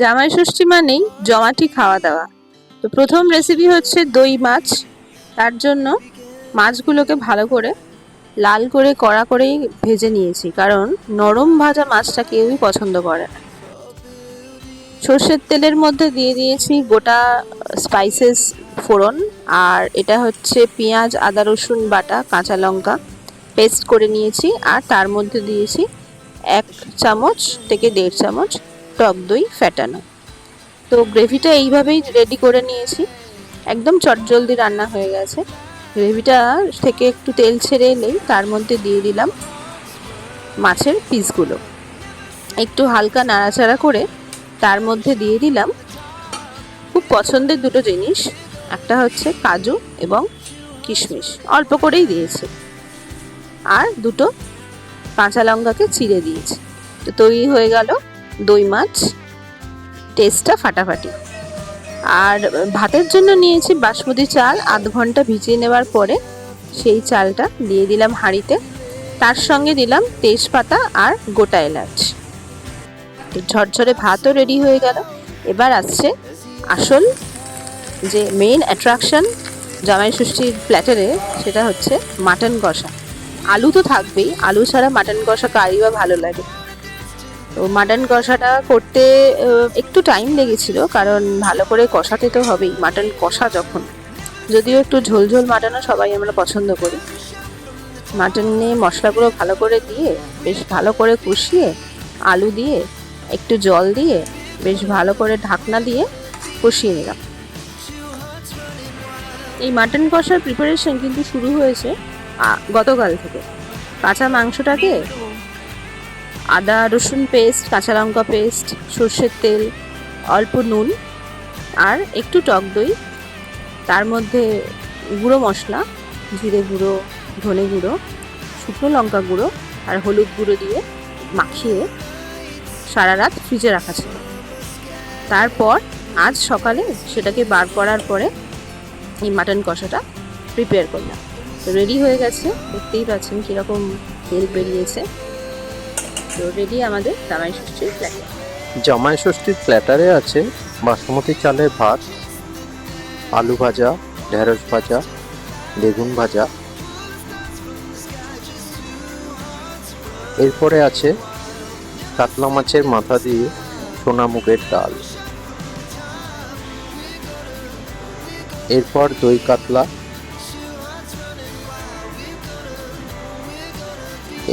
জামাই ষষ্ঠী মানেই জমাটি খাওয়া দাওয়া। তো প্রথম রেসিপি হচ্ছে দই মাছ। তার জন্য মাছগুলোকে ভালো করে লাল করে কড়া করেই ভেজে নিয়েছি। কারণ নরম ভাজা মাছটা কেউই পছন্দ করে না। সর্ষের তেলের মধ্যে দিয়ে দিয়েছি গোটা স্পাইসেস ফোড়ন। আর এটা হচ্ছে পেঁয়াজ, আদা, রসুন বাটা, কাঁচা লঙ্কা পেস্ট করে নিয়েছি। আর তার মধ্যে দিয়েছি এক চামচ থেকে দেড় চামচ টক দই ফ্যাটানো তো গ্রেভিটা এইভাবেই রেডি করে নিয়েছি। একদম চটজলদি রান্না হয়ে গেছে। গ্রেভিটা থেকে একটু তেল ছেড়ে এলেই তার মধ্যে দিয়ে দিলাম মাছের পিসগুলো। একটু হালকা নাড়াচাড়া করে তার মধ্যে দিয়ে দিলাম খুব পছন্দের দুটো জিনিস। একটা হচ্ছে কাজু এবং কিশমিশ। অল্প করেই দিয়েছি। আর দুটো কাঁচা লঙ্কাকে চিড়ে দিয়েছি। তো তৈরি হয়ে গেল দই মাছ, টেস্টটা ফাটাফাটি। আর ভাতের জন্য নিয়েছি বাসমতি চাল, আধ ঘণ্টা ভিজিয়ে নেওয়ার পরে সেই চালটা দিয়ে দিলাম হাঁড়িতে। তার সঙ্গে দিলাম তেজপাতা আর গোটা এলাচ। ঝরঝরে ভাতও রেডি হয়ে গেল। এবার আসছে আসল যে মেইন অ্যাট্রাকশন জামাই ষষ্ঠীর প্ল্যাটারে সেটা হচ্ছে মাটন কষা। আলু তো থাকবেই, আলু ছাড়া মাটন কষা কারি বা ভালো লাগে। তো মাটন কষাটা করতে একটু টাইম লেগেছিল, কারণ ভালো করে কষাতে তো হবেই, মাটন কষা যখন। যদিও একটু ঝোল ঝোল মাটনও সবাই আমরা পছন্দ করি। মাটনে মশলাগুলো ভালো করে দিয়ে, বেশ ভালো করে কষিয়ে, আলু দিয়ে, একটু জল দিয়ে, বেশ ভালো করে ঢাকনা দিয়ে কষিয়ে নিলাম। এই মাটন কষার প্রিপারেশন কিন্তু শুরু হয়েছে গতকাল থেকে। কাঁচা মাংসটাকে আদা, রসুন পেস্ট কাঁচা লঙ্কা পেস্ট সর্ষের তেল, অল্প নুন আর একটু টক দই। তার মধ্যে গুঁড়ো মশলা, জিরে গুঁড়ো, ধনে গুঁড়ো, শুকনো লঙ্কা গুঁড়ো আর হলুদ গুঁড়ো দিয়ে মাখিয়ে সারা রাত ফ্রিজে রাখা ছিল। তারপর আজ সকালে সেটাকে বার করার পরে এই মাটন কষাটা প্রিপেয়ার করলাম। রেডি হয়ে গেছে, দেখতেই পাচ্ছেন কীরকম তেল বেরিয়েছে। তো আমাদের জামাই ষষ্ঠীর প্ল্যাটার জামাই ষষ্ঠীর প্ল্যাটারে আছে বাসমতি চালের ভাত, আলু ভাজা, ঢেঁড়স ভাজা, বেগুন ভাজা। এরপরে আছে কাতলা মাছের মাথা দিয়ে সোনা মুগের ডাল। এরপর দই কাতলা।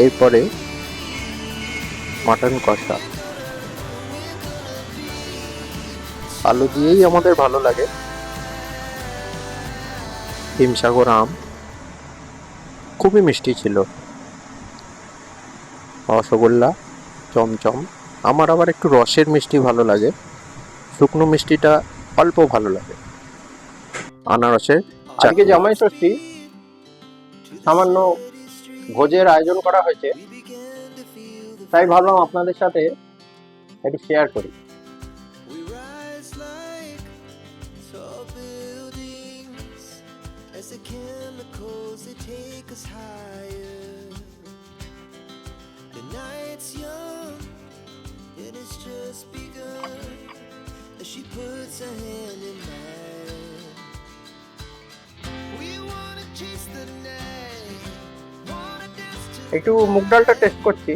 এরপরে মাটন কষা। আলু দিয়েই আমাদের ভালো লাগে। হিমসাগর আম। খুবই মিষ্টি ছিল। রসগোল্লা, চমচম। আমার আবার একটু রসের মিষ্টি ভালো লাগে। শুকনো মিষ্টিটা অল্প ভালো লাগে। আনারসের আজকে জামাই ষষ্ঠী। সামান্য ভোজের আয়োজন করা হয়েছে। তাই ভাবলাম আপনাদের সাথে একটু শেয়ার করি as the chemicals they take us higher. The night's young, and it's just begun as she puts her hand in mine. We wanna chase the night, একটু মুগ ডালটা টেস্ট করছি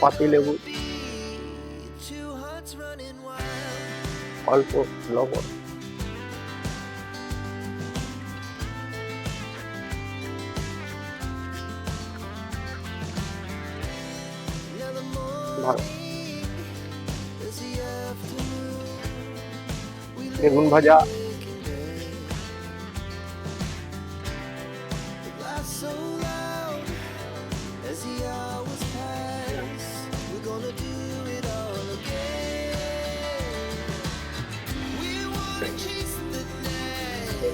পাতি লেবু be two hearts running wild. অল্প লবণ Now the ভালো morning is the afternoon. We বেগুন ভাজা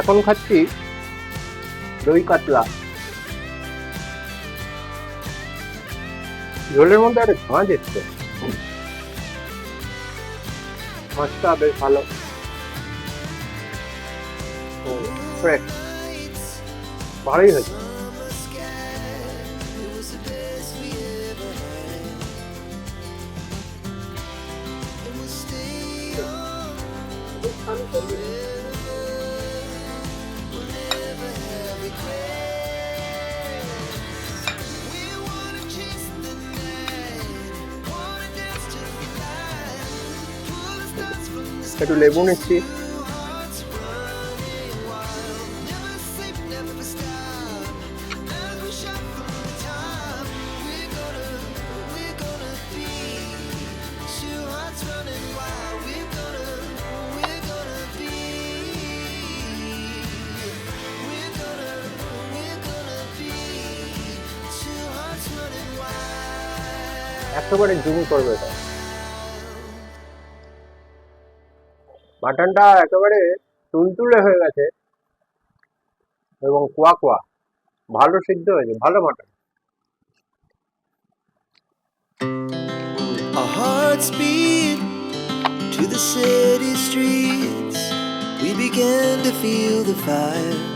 এখন খাচ্ছি দই কাতলা। ঝোলের মধ্যে একটা ঝাঁঝ এসছে। মাছটা বেশ ভালো। ফ্রেশ ভালোই হয়েছে। একটু লেবু নিচ্ছি একেবারে জুম করবে এটা। মাটনটা একেবারে তুলতুলে হয়ে গেছে এবং কোয়া কোয়া ভালো সিদ্ধ হয়েছে ভালো mutton to the city streets. We began to feel the fire.